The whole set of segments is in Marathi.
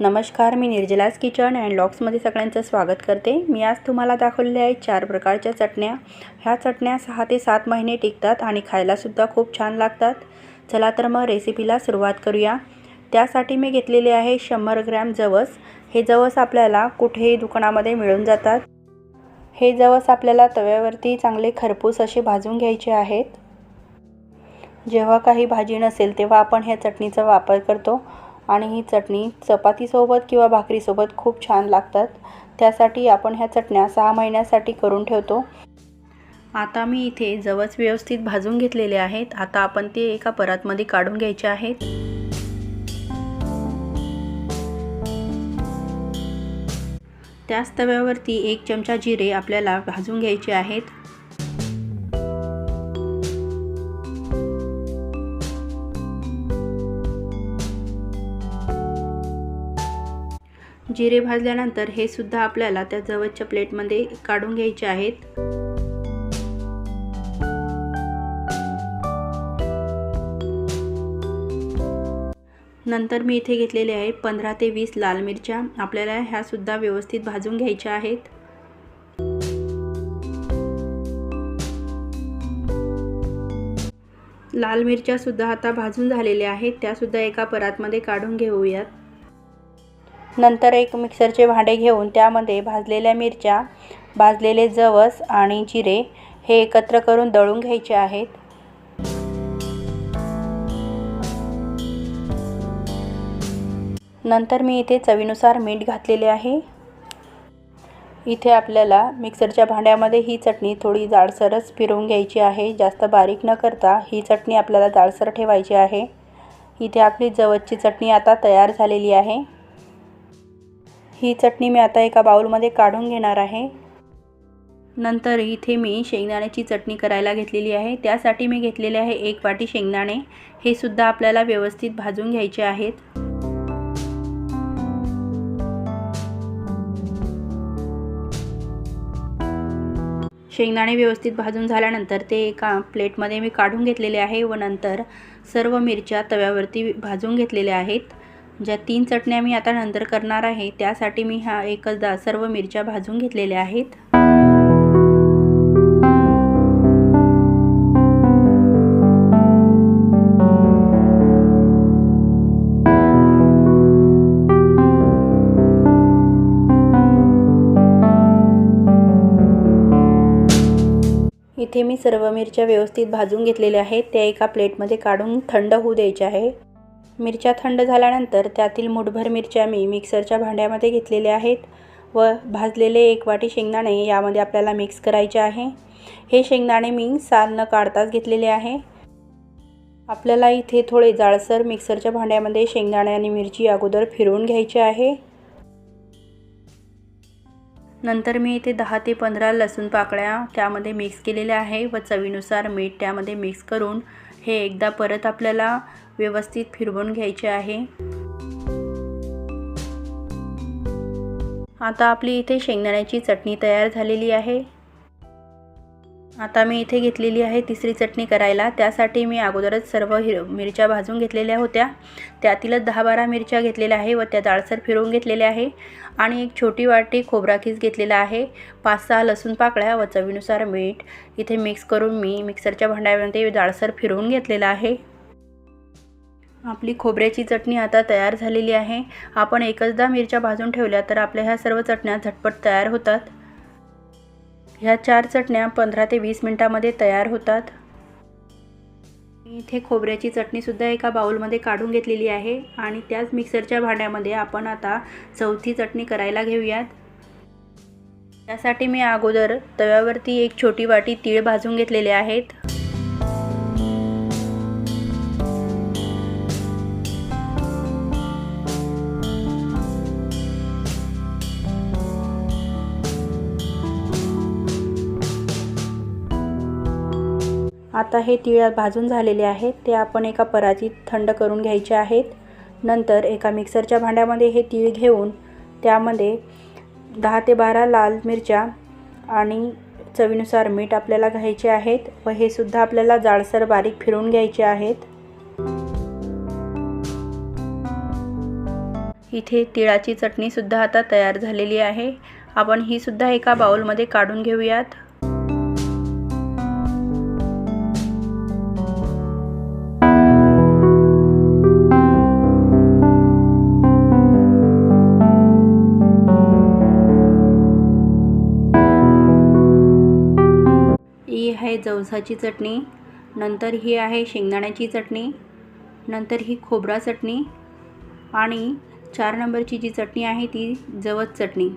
नमस्कार मी निर्जलास किचन अँड लॉक्समध्ये सगळ्यांचं स्वागत करते. मी आज तुम्हाला दाखवलेल्या आहे चार प्रकारच्या चटण्या. ह्या चटण्या सहा ते सात महिने टिकतात आणि खायलासुद्धा खूप छान लागतात. चला तर मग रेसिपीला सुरुवात करूया. त्यासाठी मी घेतलेले आहे शंभर ग्रॅम जवस. हे जवस आपल्याला कुठेही दुकानामध्ये मिळून जातात. हे जवस आपल्याला तव्यावरती चांगले खरपूस असे भाजून घ्यायचे आहेत. जेव्हा काही भाजी नसेल तेव्हा आपण ह्या चटणीचा वापर करतो. आणि ही चटणी चपातीसोबत किंवा भाकरीसोबत खूप छान लागतात. त्यासाठी आपण ह्या चटण्या सहा महिन्यासाठी करून ठेवतो. आता मी इथे जवच व्यवस्थित भाजून घेतलेले आहेत. आता आपण ते एका परातमध्ये काढून घ्यायचे आहेत. त्याच तव्यावरती एक चमचा जिरे आपल्याला भाजून घ्यायचे आहेत. जिरे भाजल्यानंतर हे सुद्धा आपल्याला त्या जवळच्या प्लेटमध्ये काढून घ्यायचे आहेत. नंतर मी इथे घेतलेले आहे पंधरा ते वीस लाल मिरच्या. आपल्याला ह्या सुद्धा व्यवस्थित भाजून घ्यायच्या आहेत. लाल मिरच्या सुद्धा आता भाजून झालेल्या आहेत. त्यासुद्धा एका परातमध्ये काढून घेऊयात. नंतर एक मिक्सरचे भांडे घेऊन त्यामध्ये भाजलेल्या मिरच्या भाजलेले जवस आणि जिरे हे एकत्र करून दळून घ्यायचे आहेत. नंतर मी इथे चवीनुसार मीठ घातलेले आहे. इथे आपल्याला मिक्सरच्या भांड्यामध्ये ही चटणी थोडी जाडसरच फिरवून घ्यायची आहे. जास्त बारीक न करता ही चटणी आपल्याला जाडसर ठेवायची आहे. इथे आपली जवसची चटणी आता तयार झालेली आहे. ही चटणी मी आता एका बाऊलमध्ये काढून घेणार आहे. नंतर इथे मी शेंगदाण्याची चटणी करायला घेतलेली आहे. त्यासाठी मी घेतलेले आहे एक वाटी शेंगदाणे. हे सुद्धा आपल्याला व्यवस्थित भाजून घ्यायचे आहेत. शेंगदाणे व्यवस्थित भाजून झाल्यानंतर ते एका प्लेटमध्ये मी काढून घेतलेले आहे व नंतर सर्व मिरच्या तव्यावरती भाजून घेतलेल्या आहेत. ज्या तीन चटण्या मी आता नंतर करणार आहे त्यासाठी मी ह्या एकचदा सर्व मिरच्या भाजून घेतलेल्या आहेत. इथे मी सर्व मिरच्या व्यवस्थित भाजून घेतलेल्या आहेत त्या एका प्लेटमध्ये काढून थंड होऊ द्यायच्या आहे. मिरच्या थंड झाल्यानंतर त्यातील मुठभर मिरच्या मी मिक्सरच्या भांड्यामध्ये घेतलेल्या आहेत व भाजलेले एक वाटी शेंगदाणे यामध्ये आपल्याला मिक्स करायचे आहे. हे शेंगदाणे मी साल न काढताच घेतलेले आहे. आपल्याला इथे थोडे जाळसर मिक्सरच्या भांड्यामध्ये शेंगदाणे आणि मिरची अगोदर फिरवून घ्यायची आहे. नंतर मी इथे दहा ते पंधरा लसूण पाकळ्या त्यामध्ये मिक्स केलेल्या आहे व चवीनुसार मीठ त्यामध्ये मिक्स करून हे एकदा परत आपल्याला व्यवस्थित फिरवून घ्यायचे आहे. आता आपली इथे शेंगदाण्याची चटणी तयार झालेली आहे. आता मी इथे घेतलेली आहे तिसरी चटणी करायला. त्यासाठी मी अगोदरच सर्व हिर मिरच्या भाजून घेतलेल्या होत्या. त्यातीलच दहा बारा मिरच्या घेतलेल्या आहे व त्या जाडसर फिरवून घेतलेल्या आहे. आणि एक छोटी वाटी खोबरा खीस घेतलेला आहे. पाच सहा लसूण पाकळ्या व चवीनुसार मीठ. इथे मिक्स करून मी मिक्सरच्या भांड्यामध्ये जाडसर फिरवून घेतलेला आहे. आपली खोबऱ्याची चटणी आता तयार झालेली आहे. आपण एकचदा मिरच्या भाजून ठेवल्या तर आपल्या ह्या सर्व चटण्या झटपट तयार होतात. ह्या चार चटण्या पंधरा ते वीस मिनटामध्ये तयार होतात. मी इथे खोबऱ्याची चटणीसुद्धा एका बाऊलमध्ये काढून घेतलेली आहे आणि त्याच मिक्सरच्या भांड्यामध्ये आपण आता चौथी चटणी करायला घेऊयात. त्यासाठी मी अगोदर तव्यावरती एक छोटी वाटी तीळ भाजून घेतलेले आहेत. आता हे तिळ भाजून झालेले आहेत ते आपण एका परातीत थंड करून घ्यायचे आहेत. नंतर एका मिक्सरच्या भांड्यामध्ये हे तीळ घेऊन त्यामध्ये दहा ते बारा लाल मिरच्या आणि चवीनुसार मीठ आपल्याला घ्यायचे आहेत व हे सुद्धा आपल्याला जाडसर बारीक फिरून घ्यायचे आहेत. इथे तिळाची चटणीसुद्धा आता तयार झालेली आहे. आपण ही सुद्धा एका बाउलमध्ये काढून घेऊयात. जवसाची चटणी नंतर ही आहे शेंगदाण्याची चटणी नंतर ही खोबरा चटणी आणि चार नंबरची जी चटणी आहे ती जवस चटणी.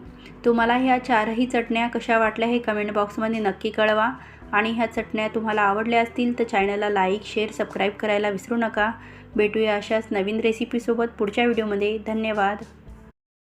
तुम्हाला ह्या चारही चटण्या कशा वाटल्या हे कमेंट बॉक्समध्ये नक्की कळवा आणि ह्या चटण्या तुम्हाला आवडल्या असतील तर चॅनलला लाईक शेअर सबस्क्राईब करायला विसरू नका. भेटूया अशाच नवीन रेसिपीसोबत पुढच्या व्हिडिओमध्ये धन्यवाद.